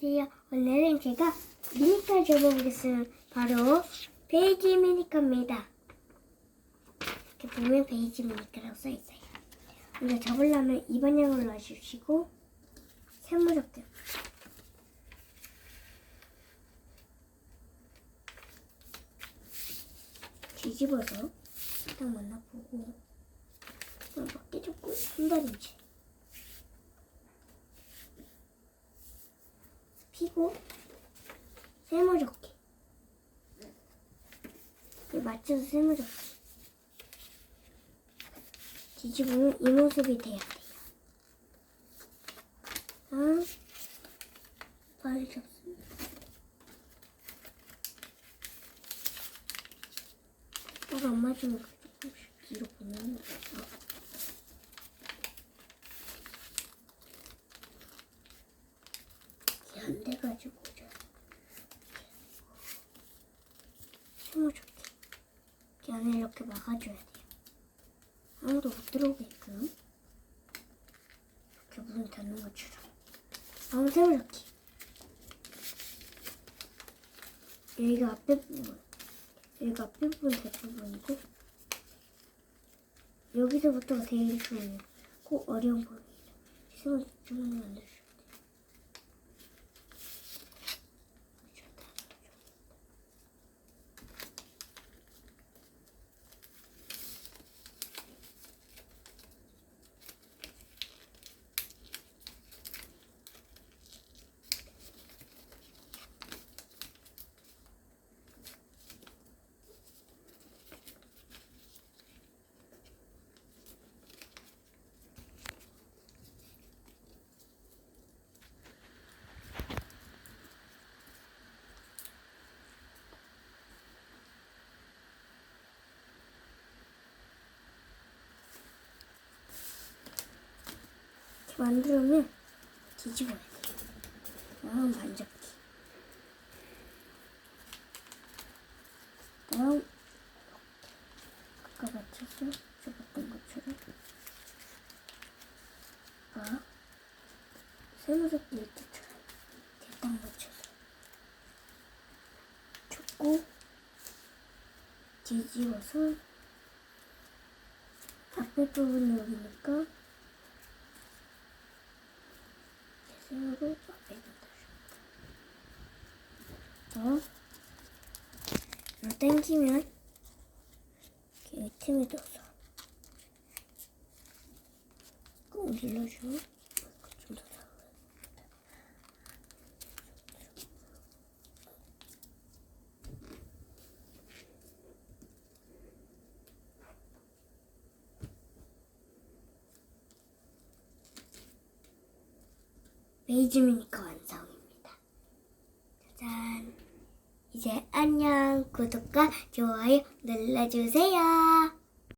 안녕하세요. 오늘은 제가 미니카 접어보겠습니다. 바로 베이지 미니카입니다. 이렇게 보면 베이지 미니카라고 써있어요. 먼저 접으려면 2번향을 놔주시고 세무접기 뒤집어서 딱 만나보고 맞게 접고 손다림질 피고 이렇게 맞춰서 세모접기. 뒤집으면 이 모습이 돼야 돼요. 아, 빨리 접습니다. 딱안 맞으면 조금씩 뒤로 보내는 거죠 이게 안 돼가지고 저 세모접기 이렇게 막아줘야 돼요. 아무도 못 들어오게끔 이렇게 문 닫는 것처럼. 다음 세모접기 여기가 앞에 부분 여기가 앞에 부분 뒷부분이고 여기서부터가 제일 중요해요. 꼭 어려운 부분이죠 세모접기만 만들어줘야 돼 만들면 뒤집어야 돼요. 다음 반접기. 다음 아까 맞춰서 접었던 것처럼 아 세모접기 때처럼 대딱 맞춰서 줬고 뒤집어서 앞에 부분이 여기니까 세우고 앞에. 이거 당기면 이렇게 틈에 둬서 꾹 눌러주고 좀더 잡아요. 베이지 미니카 완성입니다. 짜잔. 이제 안녕. 구독과 좋아요 눌러주세요.